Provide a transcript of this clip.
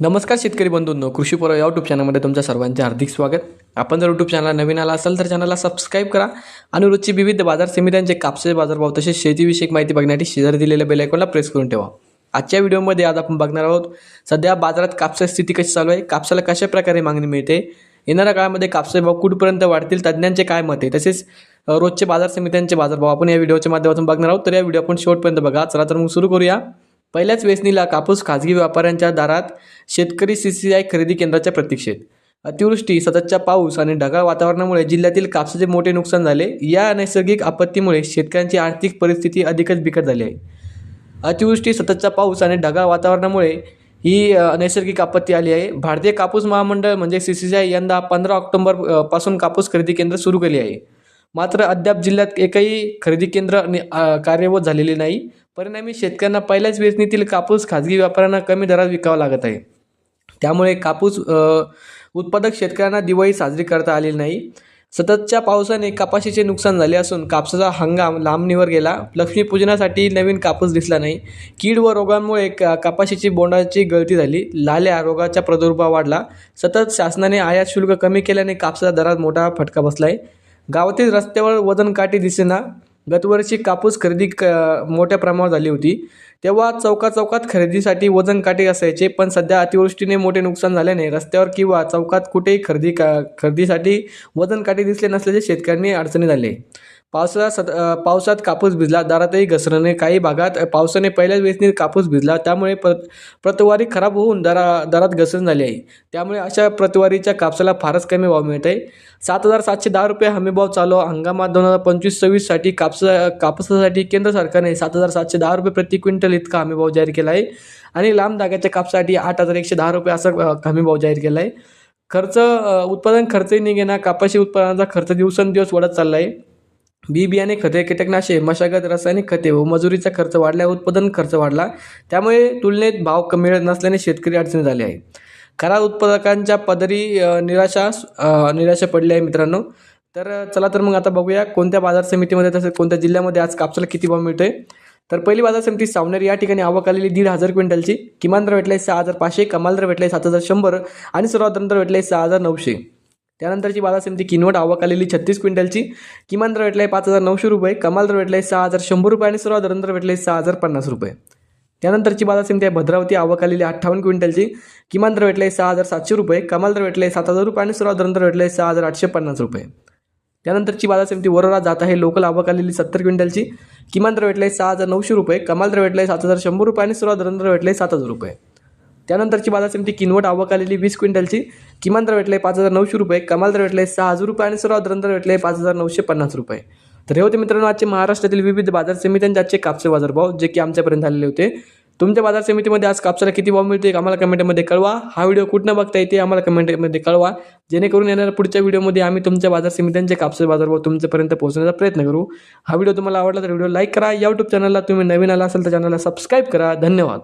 नमस्कार शेतकरी बंधूंनो कृषी पर्व यूट्यूब चॅनलमध्ये तुमच्या सर्वांचे हार्दिक स्वागत. आपण जर यूट्यूब चॅनलला नवीन आला असाल तर चॅनलला सबस्क्राईब करा आणि रोजची विविध बाजार समित्यांचे कापसाचे बाजारभाव तसेच शेतीविषयक माहिती बघण्यासाठी शेजारी दिलेल्या बेलायकॉनला प्रेस करून ठेवा. आजच्या व्हिडिओमध्ये आज आपण बघणार आहोत सध्या बाजारात कापसाची स्थिती कशी चालू आहे कापसाला कशा प्रकारे मागणी मिळते येणाऱ्या काळामध्ये कापसाचे भाव कुठपर्यंत वाढतील तज्ज्ञांचे काय मत आहे तसेच रोजचे बाजार समित्यांचे बाजारभाव आपण या व्हिडिओच्या माध्यमातून बघणार आहोत. तर या व्हिडिओ आपण शेवटपर्यंत बघा चला तर मग सुरू करूया. पहिल्याच वेचणीला कापूस खाजगी व्यापाऱ्यांच्या दारात शेतकरी सी सी आय खरेदी केंद्राच्या प्रतीक्षेत. अतिवृष्टी सततच्या पाऊस आणि ढगाळ वातावरणामुळे जिल्ह्यातील कापसाचे मोठे नुकसान झाले. या नैसर्गिक आपत्तीमुळे शेतकऱ्यांची आर्थिक परिस्थिती अधिकच बिकट झाली आहे. अतिवृष्टी सततचा पाऊस आणि ढगाळ वातावरणामुळे ही नैसर्गिक आपत्ती आली आहे. भारतीय कापूस महामंडळ म्हणजे सी सी आय यंदा पंधरा ऑक्टोबरपासून कापूस खरेदी केंद्र सुरू केले आहे. मात्र अद्याप जिल्ह्यात एकही खरेदी केंद्र नि- झालेले नाही. परिणामी शेतकऱ्यांना पहिल्याच वेचणीतील कापूस खाजगी व्यापाऱ्यांना कमी दरात विकावा लागत आहे. त्यामुळे कापूस उत्पादक शेतकऱ्यांना दिवाळी साजरी करता आलेली नाही. सततच्या पावसाने कपाशीचे नुकसान झाले असून कापसाचा हंगाम लांबणीवर गेला. लक्ष्मीपूजनासाठी नवीन कापूस दिसला नाही. कीड व रोगांमुळे का कपाशीची बोंडाची गळती झाली. लाल्या रोगाचा प्रादुर्भाव वाढला. सतत शासनाने आयात शुल्क कमी केल्याने कापसाच्या दरात मोठा फटका बसला आहे गावातील रस्त्यावर वजन काटे दिसेना. गतवर्षी कापूस खरेदी क मोठ्या प्रमाणावर झाली होती. तेव्हा चौका चौकात खरेदीसाठी वजन काटे असायचे पण सध्या अतिवृष्टीने मोठे नुकसान झाल्याने रस्त्यावर किंवा चौकात कुठेही खरेदी का खरेदीसाठी वजन काटे दिसले नसल्याचे शेतकऱ्यांनी अडचणी झाले पावसाळा सत पावसात कापूस भिजला दारातही घसरणे काही भागात पावसाने पहिल्याच वेचणीत कापूस भिजला. त्यामुळे प्रत प्रतवारी खराब होऊन दरा दरात घसरण झाली आहे. त्यामुळे अशा प्रतवारीच्या कापसाला फारच कमी भाव मिळत आहे. सात हजार सातशे दहा रुपये हमीभाव चालू हंगामात दोन हजार पंचवीस सव्वीससाठी कापसा कापसासाठी केंद्र सरकारने सात हजार सातशे दहा रुपये प्रति क्विंटल इतका हमीभाव जाहीर केला आहे. आणि लांब धाग्याच्या कापसासाठी आठ हजार एकशे दहा रुपये असा हमीभाव जाहीर केला आहे. खर्च उत्पादन खर्चही निघेना. कापाशी उत्पादनाचा खर्च दिवसेंदिवस वाढत चालला आहे. बी बियाणे खते कीटकनाशके मशागत रासायनिक खते व मजुरीचा खर्च वाढला उत्पादन खर्च वाढला. त्यामुळे तुलनेत भाव कमी मिळत नसल्याने शेतकरी अडचणी झाले आहे खरा उत्पादकांच्या पदरी निराशा निराशा पडली आहे मित्रांनो. तर चला तर मग आता बघूया कोणत्या बाजार समितीमध्ये तसेच कोणत्या जिल्ह्यामध्ये आज कापसाला किती भाव मिळतोय. तर पहिली बाजार समिती सावनेर या ठिकाणी आवक आलेली दीड हजार क्विंटलची. किमान दर भेटलाय सहा हजार पाचशे कमाल दर भेटलाय सात हजार शंभर आणि सर्वात दर भेटलाय सहा हजार नऊशे. त्यानंतरची बाजार समिती किनवट आवक आलेली छत्तीस क्विंटलची. किमान दर भेटलाय पाच हजार नऊशे रुपये कमाल दर भेटलाय सहा हजार शंभर रुपये आणि सर्वात दर आहे सहा हजार पन्नास रुपये. त्यानंतरची बाजार समिती आहे भद्रावती आवक आलेली अठ्ठावन्न क्विंटलची. किमान दर भेटलाय सहा हजार सातशे रुपये कमाल दर भेटलाय सात हजार रुपये आणि सर्वात दर आहे सहा हजार आठशे पन्नास रुपये. त्यानंतरची बाजार समिती वरोरा जात आहे लोकल आवक आलेली सत्तर क्विंटलची. किमान दर भेटलाय सहा हजार नऊशे रुपये कमाल दर भेटलाय सात हजार शंभर रुपये आणि सर्वात दर आहे सात हजार रुपये. त्यानंतरची बाजार समिती किनवट आवक आलेली वीस क्विंटलची. किमान दर भेटले पाच हजार नऊशे रुपये कमाल दर भेटले सहा हजार रुपये आणि सर्वात दर भेटले पाच हजार नऊशे पन्नास रुपये. तर हे होते मित्रांनो आजचे महाराष्ट्रातील विविध बाजार समित्यांचे आजचे कापसे बाजारभाव जे की आमच्यापर्यंत आलेले होते. तुमच्या बाजार समितीमध्ये आज कापसाला किती भाव मिळते आम्हाला कमेंटमध्ये कळवा. हा व्हिडिओ कुठनं बघता येते आम्हाला कमेंटमध्ये कळवा. जेणेकरून येणाऱ्या पुढच्या व्हिडिओमध्ये आम्ही तुमच्या बाजार समित्यांचे कापसे बाजारभाव तुमच्यापर्यंत पोहोचण्याचा प्रयत्न करू. हा व्हिडिओ तुम्हाला आवडला तर व्हिडिओ लाईक करा. या यूट्यूब चॅनलला तुम्ही नवीन आला असाल तर चॅनलला सबस्क्राईब करा. धन्यवाद.